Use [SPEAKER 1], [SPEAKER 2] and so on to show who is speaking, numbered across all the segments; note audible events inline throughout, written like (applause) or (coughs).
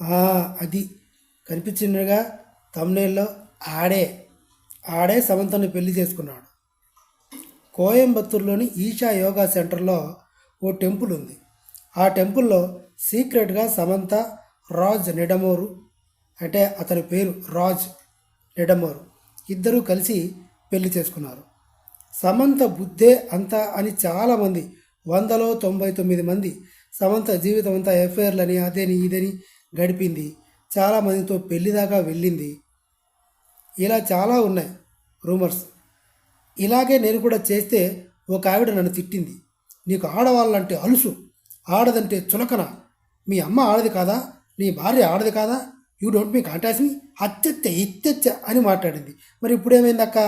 [SPEAKER 1] ఆ, అది. కనిపించినగా తమ్నేల్లో ఆడే ఆడే సమంతను పెళ్ళి చేసుకున్నాడు. కోయంబత్తూరులోని ఈషా యోగా సెంటర్లో ఓ టెంపుల్ ఉంది. ఆ టెంపుల్లో సీక్రెట్గా సమంత రాజ్ నిడమోరు అంటే అతని పేరు రాజ్ నిడమోరు ఇద్దరూ కలిసి పెళ్ళి చేసుకున్నారు. సమంత బుద్ధే అంతా అని చాలామంది వందలో తొంభై తొమ్మిది మంది సమంత జీవితం అంతా ఎఫ్ఐఆర్లని అదేని ఇదని గడిపింది. చాలామందితో పెళ్ళి దాకా వెళ్ళింది. ఇలా చాలా ఉన్నాయి రూమర్స్. ఇలాగే నేను కూడా చేస్తే ఒక ఆవిడ నన్ను తిట్టింది. నీకు ఆడవాళ్ళంటే అలుసు. ఆడదంటే చులకన. మీ అమ్మ ఆడది కాదా? నీ భార్య ఆడది కాదా? You don't me contact me. అత్తెత్తే ఇత్తెచ్చ అని మాట్లాడింది. మరి ఇప్పుడేమైంది అక్క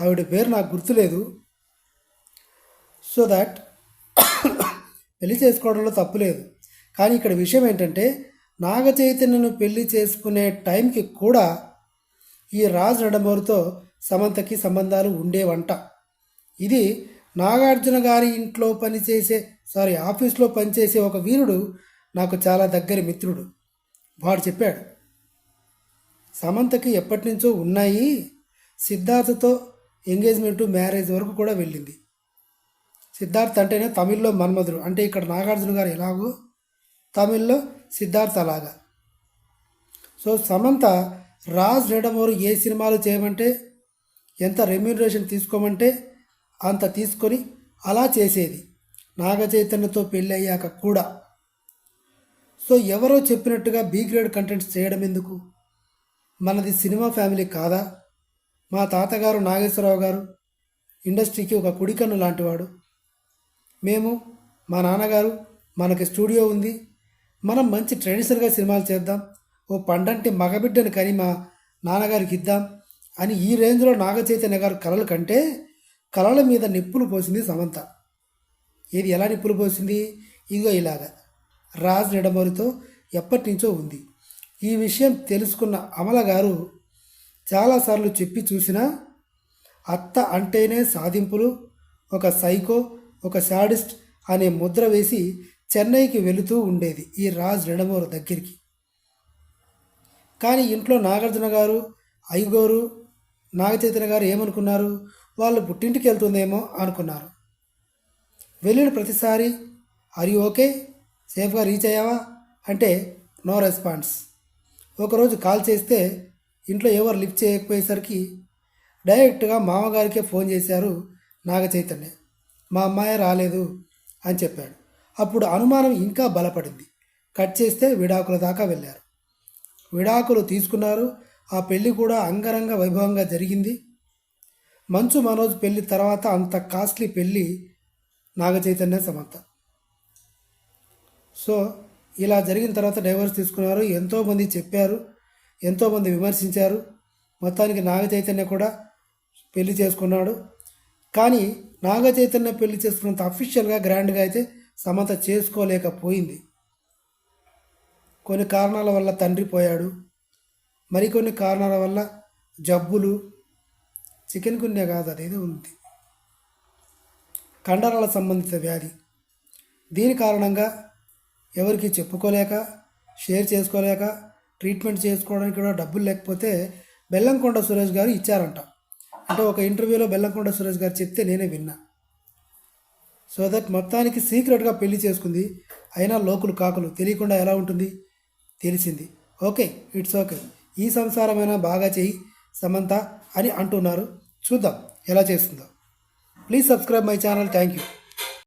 [SPEAKER 1] ఆవిడ పేరు నాకు గుర్తులేదు. సో దట్ (coughs) పెళ్ళి చేసుకోవడంలో తప్పు లేదు. కానీ ఇక్కడ విషయం ఏంటంటే నాగ చైతన్యను పెళ్ళి చేసుకునే టైంకి కూడా ఈ రాజ్ నడమూరితో సమంతకి సంబంధాలు ఉండేవంట. ఇది నాగార్జున గారి ఇంట్లో పనిచేసే సారీ ఆఫీస్లో పనిచేసే ఒక వీరుడు నాకు చాలా దగ్గరి మిత్రుడు. వాడు చెప్పాడు సమంతకి ఎప్పటి నుంచో ఉన్నాయి సిద్ధార్థతో ఎంగేజ్మెంట్ మ్యారేజ్ వరకు కూడా వెళ్ళింది. సిద్ధార్థ్ అంటేనే తమిళ్ళో మన్మధుడు. అంటే ఇక్కడ నాగార్జున గారు ఎలాగో తమిళ్ళో సిద్ధార్థ్ అలాగా సో సమంత రాజ్ రెడమోరు ఏ సినిమాలు చేయమంటే ఎంత రెమ్యూనరేషన్ తీసుకోమంటే అంత తీసుకొని అలా చేసేది. నాగ చైతన్యతో పెళ్ళి అయ్యాక కూడా. సో ఎవరో చెప్పినట్టుగా బీ గ్రేడ్ కంటెంట్స్ చేయడం ఎందుకు? మనది సినిమా ఫ్యామిలీ కాదా? మా తాతగారు నాగేశ్వరరావు గారు ఇండస్ట్రీకి ఒక కుడికన్ను లాంటివాడు. మేము మా నాన్నగారు మనకి స్టూడియో ఉంది మనం మంచి ట్రెడిషనల్గా సినిమాలు చేద్దాం. ఓ పండంటి మగబిడ్డని కని మా నాన్నగారికి ఇద్దాం అని ఈ రేంజ్లో నాగ చైతన్య గారు కలలు కంటే కళల మీద నిప్పులు పోసింది సమంత. ఇది ఎలా నిప్పులు పోసింది? ఇగో ఇలాగా. రాజ్ నిడమరితో ఎప్పటి నుంచో ఉంది. ఈ విషయం తెలుసుకున్న అమల గారు చాలాసార్లు చెప్పి చూసినా అత్త అంటేనే సాధింపులు ఒక సైకో ఒక శాడిస్ట్ అనే ముద్ర వేసి చెన్నైకి వెళుతూ ఉండేది ఈ రాజ్ రెడబోర్ దగ్గరికి. కానీ ఇంట్లో నాగార్జున గారు ఐగోరు నాగచైతన్య గారు ఏమనుకున్నారు? వాళ్ళు పుట్టింటికి వెళ్తుందేమో అనుకున్నారు. వెళ్ళిన ప్రతిసారి అరి ఓకే సేఫ్గా రీచ్ అయ్యావా? అంటే నో రెస్పాన్స్. ఒకరోజు కాల్ చేస్తే ఇంట్లో ఎవరు లిఫ్ట్ చేయకపోయేసరికి డైరెక్ట్గా మామగారికే ఫోన్ చేశారు నాగచైతన్య. మా అమ్మాయి రాలేదు అని చెప్పాడు. అప్పుడు అనుమానం ఇంకా బలపడింది. కట్ చేస్తే విడాకుల దాకా వెళ్ళారు. విడాకులు తీసుకున్నారు. ఆ పెళ్ళి కూడా అంగరంగ వైభవంగా జరిగింది. మంచు మనోజ్ పెళ్ళి తర్వాత అంత కాస్ట్లీ పెళ్ళి నాగచైతన్య సమంత. సో ఇలా జరిగిన తర్వాత డైవర్స్ తీసుకున్నారు. ఎంతోమంది చెప్పారు. ఎంతోమంది విమర్శించారు. మొత్తానికి నాగచైతన్య కూడా పెళ్ళి చేసుకున్నాడు. కానీ నాగచైతన్య పెళ్ళి చేసుకున్నంత అఫీషియల్గా గ్రాండ్గా అయితే సమంత చేసుకోలేకపోయింది. కొన్ని కారణాల వల్ల తండ్రి పోయాడు. మరికొన్ని కారణాల వల్ల జబ్బులు చికెన్ గున్యా కాదు అనేది ఉంది. కండరాల సంబంధిత వ్యాధి. దీని కారణంగా ఎవరికి చెప్పుకోలేక షేర్ చేసుకోలేక ట్రీట్మెంట్ చేసుకోవడానికి కూడా డబ్బులు లేకపోతే బెల్లంకొండ సురేష్ గారు ఇచ్చారంట. అంటే ఒక ఇంటర్వ్యూలో బెల్లంకొండ సురేష్ గారు చెప్తే నేనే విన్నా. సో దట్ మొత్తానికి సీక్రెట్గా పెళ్ళి చేసుకుంది. అయినా లోకులు కాకులు. తెలియకుండా ఎలా ఉంటుంది? తెలిసింది. Okay it's okay. ఈ సంసారమైనా బాగా చెయ్యి సమంత అని అంటున్నారు. చూద్దాం ఎలా చేస్తుందో. Please subscribe my channel. Thank you.